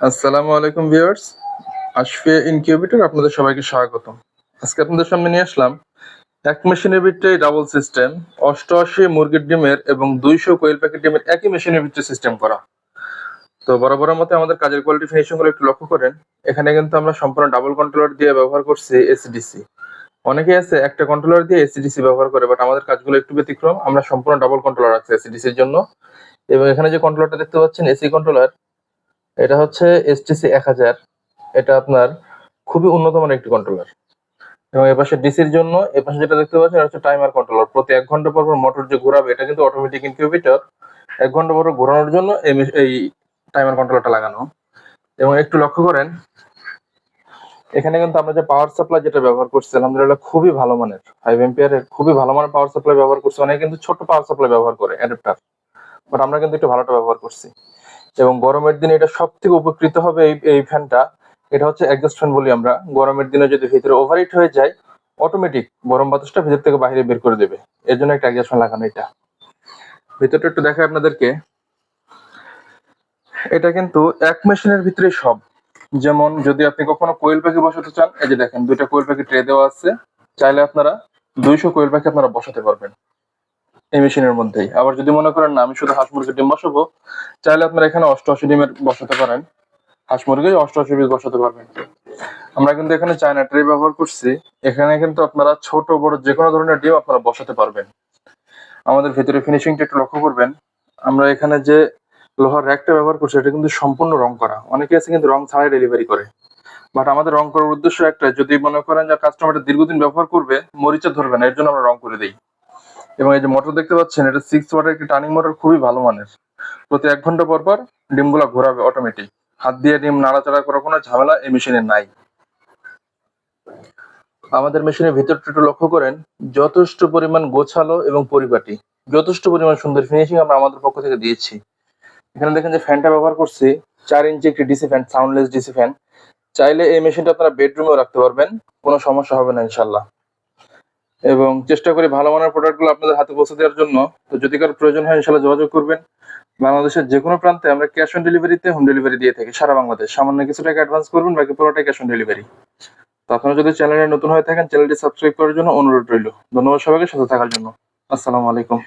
আসসালামু আলাইকুম viewers, Ashfia incubator আপনাদের সবাইকে স্বাগতম। আজকে আপনাদের সামনে নিয়ে আসলাম এক মেশিনের ভিতরে ডাবল সিস্টেম অষ্টআশি মুরগির ডিমের এবং দুইশো কোয়েল প্যাকেট ডিমের একই মেশিনের ভিতরে সিস্টেম করা। তো বরাবরের মতো আমাদের কাজের কোয়ালিটি ফিনিশিংগুলো একটু লক্ষ্য করেন। এখানে কিন্তু আমরা সম্পূর্ণ ডাবল কন্ট্রোলার দিয়ে ব্যবহার করছি এসডিসি অনেকে আছে একটা কন্ট্রোলার দিয়ে এসডিসি ব্যবহার করে বাট আমাদের কাজগুলো একটু ব্যতিক্রম। আমরা সম্পূর্ণ ডাবল কন্ট্রোলার আছে এসডিসির জন্য। এবং এখানে যে কন্ট্রোলারটা দেখতে পাচ্ছেন এসি কন্ট্রোলার এটা হচ্ছে এসটিসি এক হাজার। এটা আপনার খুবই উন্নত মানের একটি কন্ট্রোলার এবং এপাশে ডিসির জন্য এপাশে যেটা দেখতে পাচ্ছেন, এটা হচ্ছে টাইমার কন্ট্রোলার প্রতি এক ঘণ্টা পর পর মোটর যে ঘোরাবে, এটা কিন্তু অটোমেটিক ইনকিউবেটর এক ঘণ্টা পর ঘোরানোর জন্য এই টাইমার কন্ট্রোলারটা লাগানো। এবং একটু লক্ষ্য করেন, এখানে কিন্তু আমরা যে পাওয়ার সাপ্লাই যেটা ব্যবহার করছি, আলহামদুলিল্লাহ খুবই ভালো মানের। ফাইভ এম্পিয়ারের খুবই ভালো মানের পাওয়ার সাপ্লাই ব্যবহার করছি। অনেকে কিন্তু ছোট পাওয়ার সাপ্লাই ব্যবহার করে অ্যাডাপ্টার বাট আমরা কিন্তু একটু ভালোটা ব্যবহার করছি। এবং গরমের দিনে এটা সব থেকে উপকৃত হবে এই এই ফ্যানটা। এটা হচ্ছে অ্যাডজাস্ট ফ্যান বলি আমরা। গরমের দিনে যদি ভিতরে ওভারহিট হয়ে যায় অটোমেটিক গরম বাতাসটা ভিতর থেকে বাইরে বের করে দেবে। এর জন্য একটা অ্যাডজাস্ট ফ্যান লাগানো এটা। ভিতরটা একটু দেখায় আপনাদেরকে। এটা কিন্তু এক মেশিনের ভিতরে সব। যেমন যদি আপনি কখনো কোয়েল পাখি বসাতে চান, এই যে দেখেন দুইটা কোয়েল পাখি ট্রে দেওয়া আছে। চাইলে আপনারা দুইশো কোয়েল পাখি আপনারা বসাতে পারবেন। এই মেশিনের মধ্যেই। আবার যদি মনে করেন না, আমি শুধু হাঁস মুরগির ডিম বসাবো, চাইলে আপনারা এখানে অষ্টআশি ডিমের বসাতে পারেন। হাঁস মুরগি অষ্টআশি পিস বসাতে পারবেন। আমরা কিন্তু এখানে চায়না ট্রে ব্যবহার করছি। এখানে কিন্তু আপনারা ছোট, বড় যে কোনো ধরনের ডিম আপনারা বসাতে পারবেন। আমাদের ভিতরে ফিনিশিংটা একটু লক্ষ্য করবেন। আমরা এখানে যে লোহার র্যাকটা ব্যবহার করছি, এটা কিন্তু সম্পূর্ণ রং করা। অনেকে আছে কিন্তু রং ছাড়াই ডেলিভারি করে। বাট আমাদের রং করার উদ্দেশ্য একটা যদি মনে করেন যে কাস্টমারটা দীর্ঘদিন ব্যবহার করবে, মরিচা ধরবে না, এর জন্য আমরা রং করে দিই। এবং এই যে মোটর দেখতে পাচ্ছেন, এটা সিক্স ওয়াটের একটি টার্নিং মোটর খুবই ভালো মানের। প্রতি এক ঘণ্টা পর পর ডিমগুলো ঘোরাবে অটোমেটিক হাত দিয়ে ডিম নাড়াচাড়া করার কোনো ঝামেলা এই মেশিনে নাই। আমাদের মেশিনের ভিতরটা একটু লক্ষ্য করেন, যথেষ্ট পরিমাণ গোছালো এবং পরিপাটি। যথেষ্ট পরিমাণ সুন্দর ফিনিশিং আমরা আমাদের পক্ষ থেকে দিয়েছি। এখানে দেখেন যে ফ্যানটা ব্যবহার করছি, চার ইঞ্চি একটি DC fan soundless DC fan চাইলে এই মেশিনটা আপনারা বেডরুমেও রাখতে পারবেন, কোনো সমস্যা হবে না ইনশাল্লাহ এবং চেষ্টা করি ভালো মানের প্রোডাক্টগুলো আপনাদের হাতে পৌঁছে দেওয়ার জন্য। তো যদি কারও প্রয়োজন হয় ইনশাল্লাহ যোগাযোগ করবেন। বাংলাদেশের যে কোনো প্রান্তে আমরা ক্যাশ অন ডেলিভারিতে হোম ডেলিভারি দিয়ে থাকি, সারা বাংলাদেশ। সামান্য কিছু টাকা অ্যাডভান্স করবেন, বাকি পুরোটাই ক্যাশ অন ডেলিভারি তো আপনারা যদি চ্যানেলে নতুন হয়ে থাকেন চ্যানেলটি সাবস্ক্রাইব করার জন্য অনুরোধ রইল। ধন্যবাদ সবাইকে সাথে থাকার জন্য। আসসালামু আলাইকুম।